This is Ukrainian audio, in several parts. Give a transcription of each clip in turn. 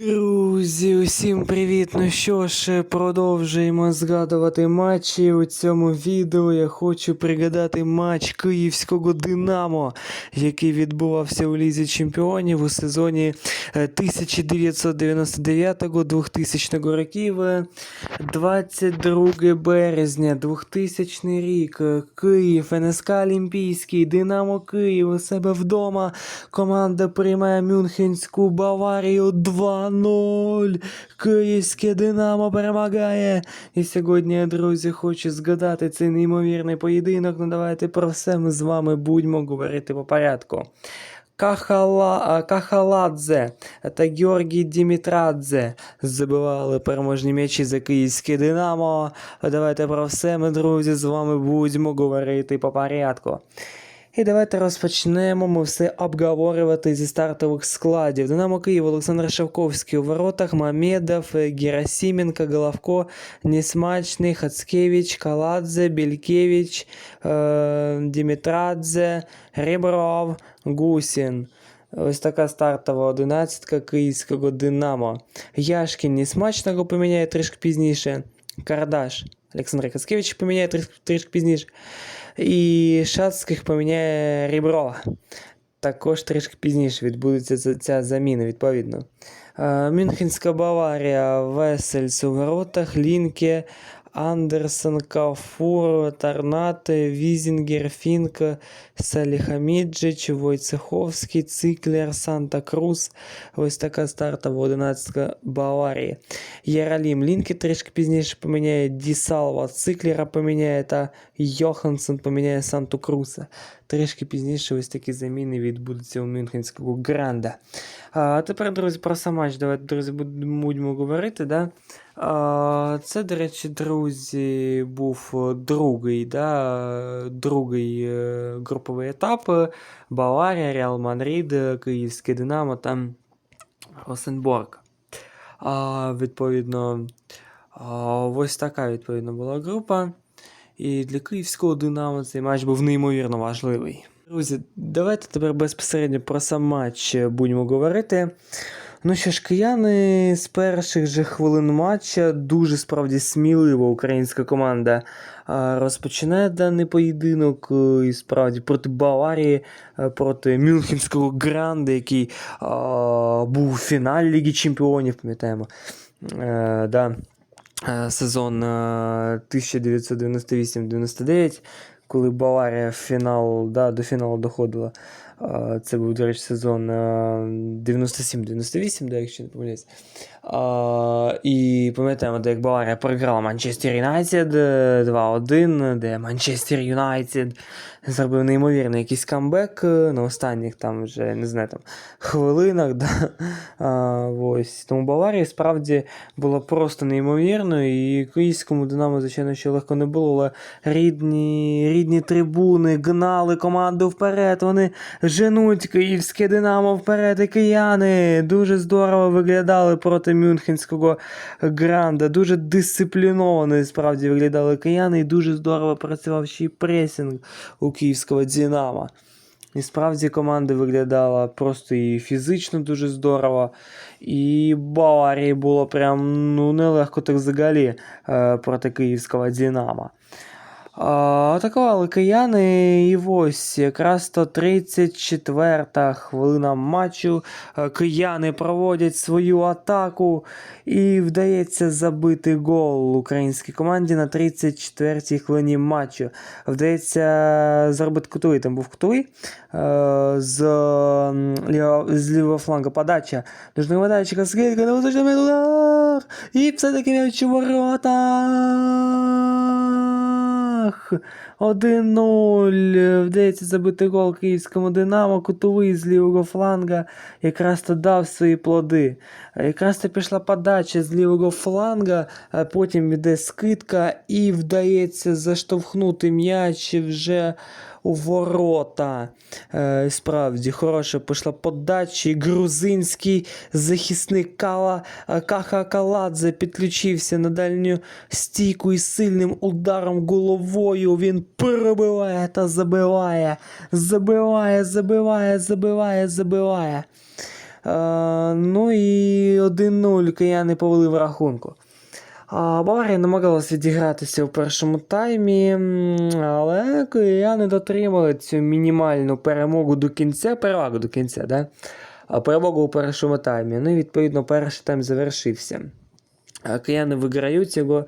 Друзі, усім привіт! Ну що ж, продовжуємо згадувати матчі. У цьому відео я хочу пригадати матч київського Динамо, який відбувався у Лізі Чемпіонів у сезоні е, 1999-2000 років. Е, 22 березня 2000 рік. е, Київ, НСК Олімпійський, Динамо Київ у себе вдома. Команда приймає Мюнхенську Баварію 2-0. Київське Динамо перемагає. І сьогодні, друзі, хочу згадати цей неймовірний поєдинок. Ну давайте про все ми з вами будемо говорити по порядку. Кахала, Кахаладзе та Георгій Дімітрадзе забивали переможні м'ячі за київське Динамо. Давайте про все ми, друзі, з вами будемо говорити по порядку. І давайте розпочнемо ми все обговорювати зі стартових складів. Динамо Київ, Олександр Шевковський у воротах, Мамедов, е, Герасименко, Головко, Несмачний, Хацкевич, Каладзе, Бількевич, е, Дімітрадзе, Ребров, Гусін. Ось така стартова одинадцятка київського Динамо. Яшкін Несмачного поміняє трішки пізніше. Кардаш. Олександр Хацкевич поміняє трішки, трішки пізніше. І Шацьких поміняє Ріброва. Також трішки пізніше відбудеться ця, заміна, відповідно. Е, Мюнхенська Баварія, Весельс у воротах, Лінке, Андерсон, Кафур, Тарнате, Візінгер, Фінк, Саліхаміджич, Войцеховський, Циклер, Санта Крус. Ось така стартова одинадцятка Баварії. Єралім Лінке трішки пізніше поміняє Дісалва, Циклера поміняє та Йоханссон поміняє Санту Круса. Трішки пізніше ось такі заміни відбудуться у Мюнхенського Гранда. А тепер, друзі, про сам матч. Давайте, друзі, будемо будемо говорити. Да? Це, до речі, друзі, був е, другий, да, другий е, груповий етап. Баварія, Реал Мадрид, е, Київське Динамо та Росенборг. Відповідно, ось така відповідно була група. І для київського Динамо цей матч був неймовірно важливий. Друзі, давайте тепер безпосередньо про сам матч будемо говорити. Ну що ж, кияни з перших же хвилин матча дуже справді смілива українська команда а, розпочинає даний поєдинок е, і справді проти Баварії, е, проти Мюнхенського Гранда, який а, був у фіналі Ліги Чемпіонів, пам'ятаємо. Е, да е, сезон е, 1998-99, коли Баварія фінал, да, до фіналу доходила. Е, Це був, до речі, сезон е, 97-98, да, якщо не помиляюсь. Е, І пам'ятаємо, де як Баварія програла Манчестер Юнайтед е, 2-1, де Манчестер Юнайтед зробив неймовірний якийсь камбек е, на останніх там вже, не знаю, там хвилинах. Да? А, ось. Тому Баварія справді була просто неймовірною, і київському Динамо, звичайно, ще легко не було, але рідні, рідні трибуни гнали команду вперед. Вони женуть київське Динамо вперед, і кияни дуже здорово виглядали проти Мюнхенського Гранда. Дуже дисципліновано справді виглядали кияни, і дуже здорово працював ще й пресінг у київського Динамо. І справді команда виглядала просто і фізично дуже здорово. І Баварії було прям ну, нелегко так взагалі е, проти київського Динамо. Атакували кияни, і ось якраз то 34-та хвилина матчу. Е, Кияни проводять свою атаку і вдається забити гол українській команді на 34-й хвилині матчу. Вдається зробити кутовий, там був кутовий. е, З, з лівого флангу подача. Нужна скидка, не удар. І все-таки м'яч у воротах. 1-0. Вдається забити гол київському Динамо, кутовий з лівого фланга якраз то дав свої плоди. Якраз то пішла подача з лівого фланга, потім йде скидка і вдається заштовхнути м'яч вже у ворота. Е, справді, хороша пішла подача. Грузинський захисник Кала, е, Каха Каладзе підключився на дальню стійку і сильним ударом головою він пробиває та забиває. Забиває, забиває, забиває, забиває. ну і 1-0 кияни повели в рахунку. Баварія намагалась відігратися у першому таймі, але кияни дотримали цю мінімальну перемогу до кінця, перевагу до кінця, да? перемогу у першому таймі. Ну і відповідно перший тайм завершився. Кияни виграють його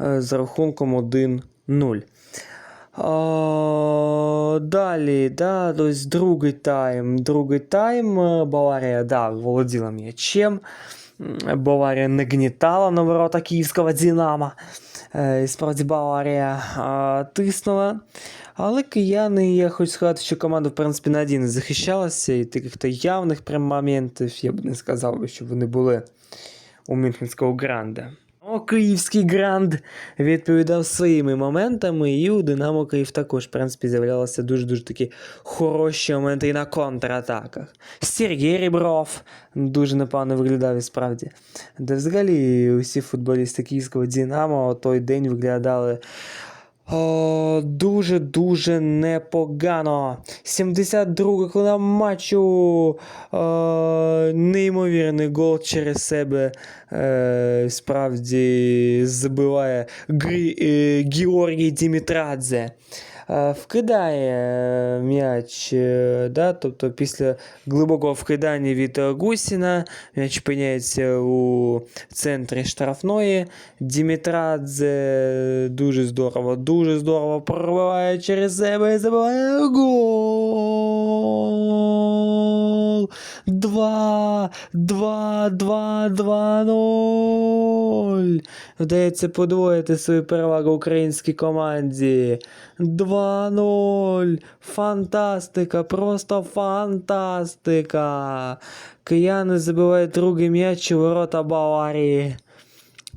е, з рахунком 1-0. А, Далі, да, тобто другий тайм. Другий тайм е, Баварія да, володіла м'ячем. Баварія не гнітала на ворота київського Динамо. Е, І справді Баварія а, тиснула. Але кияни, я хочу сказати, що команда, в принципі, надійно один захищалася, і таких то явних прям моментів я б не сказав що вони були у Мюнхенського гранда. О, Київський гранд відповідав своїми моментами, і у Динамо Київ також, в принципі, з'являлися дуже-дуже такі хороші моменти і на контратаках. Сергій Рібров дуже непогано виглядав і справді. Де взагалі усі футболісти київського Динамо той день виглядали. Дуже-дуже непогано. 72 хвилина матчу. О, неймовірний гол через себе. Е, справді забиває Грі, е, Георгій Дімітрадзе. Е, вкидає м'яч, е, да, тобто після глибокого вкидання від е, Гусіна м'яч опиняється у центрі штрафної. Дімітрадзе дуже здорово, дуже здорово пробиває через себе і забиває гол. 2, 2, 2, 2, 0. Вдається подвоїти свою перевагу українській команді. 2-0. Фантастика, просто фантастика. Кияни забивають другий м'яч у ворота Баварії.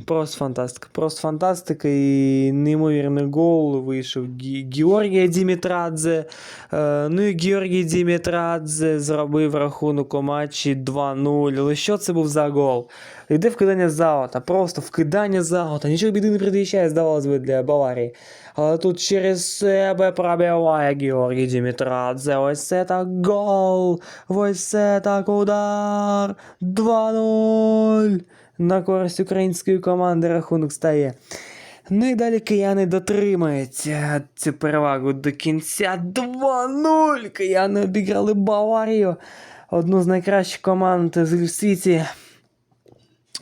Просто фантастика. Просто фантастика і неймовірний гол вийшов Гі- Георгія Дімітрадзе. Е, ну і Георгій Дімітрадзе зробив рахунок у матчі 2-0. Але що це був за гол? Йде вкидання загота, просто вкидання загота. Нічого біди не предвіщає, здавалось би, для Баварії. Але тут через себе пробиває Георгій Дімітрадзе. Ось це так гол. Ось це так удар. 2-0. На користь української команди рахунок стає. Ну і далі кияни дотримають е, цю перевагу до кінця. 2-0. Кияни обіграли Баварію. Одну з найкращих команд в світі.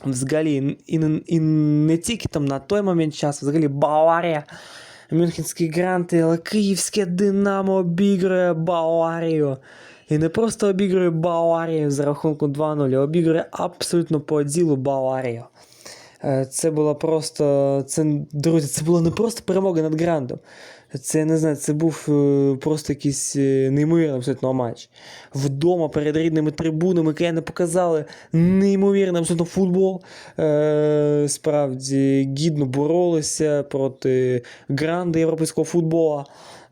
Взагалі, і, і не тільки там на той момент часу, взагалі Баварія. Мюнхенські гранти, але київське Динамо обігрує Баварію. І не просто обігрує Баварію з рахунку 2-0, а обігрує абсолютно по ділу Баварію. Е, Це була просто. Це, друзі, це була не просто перемога над Грандом. Це не знаю, це був е, просто якийсь е, неймовірний абсолютно матч. Вдома перед рідними трибунами кияни показали неймовірний абсолютно футбол. Е, справді гідно боролися проти гранди європейського футболу.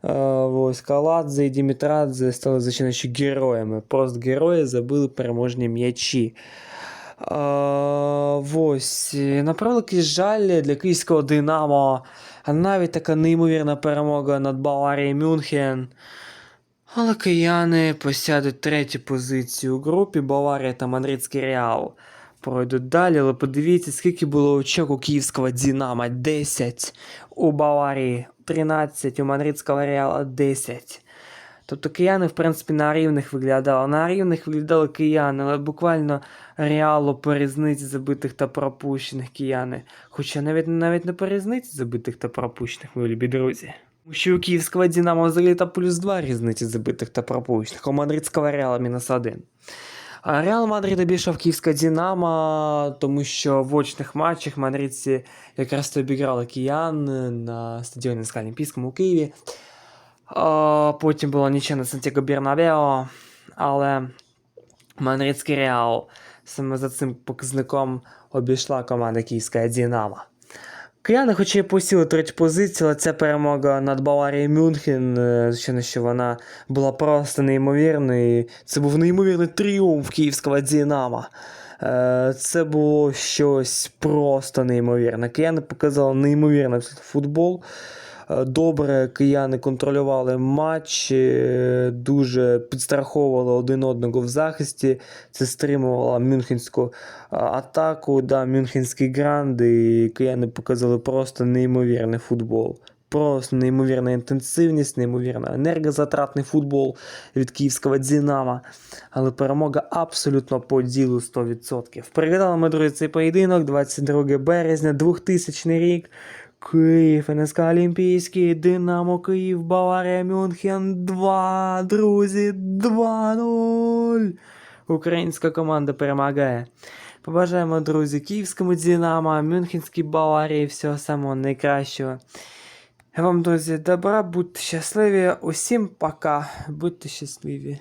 Е, ось Каладзе і Дімітрадзе стали ще героями. Просто герої забили переможні м'ячі. Ось, на жаль для київського Динамо навіть така неймовірна перемога над Баварією Мюнхен. Але кияни посядуть третю позицію у групі Баварія та Мадридський Реал. Пройдуть далі, але подивіться, скільки було очок у київського Динамо 10, у Баварії 13, у Мадридського Реала 10. Тобто кияни, в принципі, на рівних виглядали. На рівних виглядали кияни, але буквально реалу по різниці забитих та пропущених кияни. Хоча навіть навіть не по різниці забитих та пропущених, мої любі друзі. Що у київського Динамо взагалі та плюс 2 різниці забитих та пропущених, у мадридського Реала мінус 1. А Реал Мадрид обійшов київське Динамо, тому що в очних матчах мадридці якраз обіграли киян на стадіоні СК Олімпійському у Києві. Потім була нічия на Сантьяго Бернабео, але Мадридський Реал саме за цим показником обійшла команда Київська Динамо. Кияни, хоча й посіли третю позицію, але ця перемога над Баварією Мюнхен, е, звичайно, що вона була просто неймовірною. Це був неймовірний тріумф київського Динамо. Е, Це було щось просто неймовірне. Кияни показали неймовірний футбол. Е, Добре, кияни контролювали матч, е, дуже підстраховували один одного в захисті. Це стримувало мюнхенську атаку. Да, мюнхенський гранд, і кияни показали просто неймовірний футбол. Просто неймовірна інтенсивність, неймовірно енергозатратний футбол від київського Динамо. Але перемога абсолютно по ділу 100%. Привітали ми, друзі, цей поєдинок 22 березня, 2000 рік. Київ, НСК Олімпійський, Динамо Київ, Баварія, Мюнхен 2, друзі, 2-0. Українська команда перемагає. Побажаємо, друзі, київському Динамо, Мюнхенській Баварії, всього самого найкращого. Вам, друзі, добра, будьте щасливі. Усім пока. Будьте щасливі.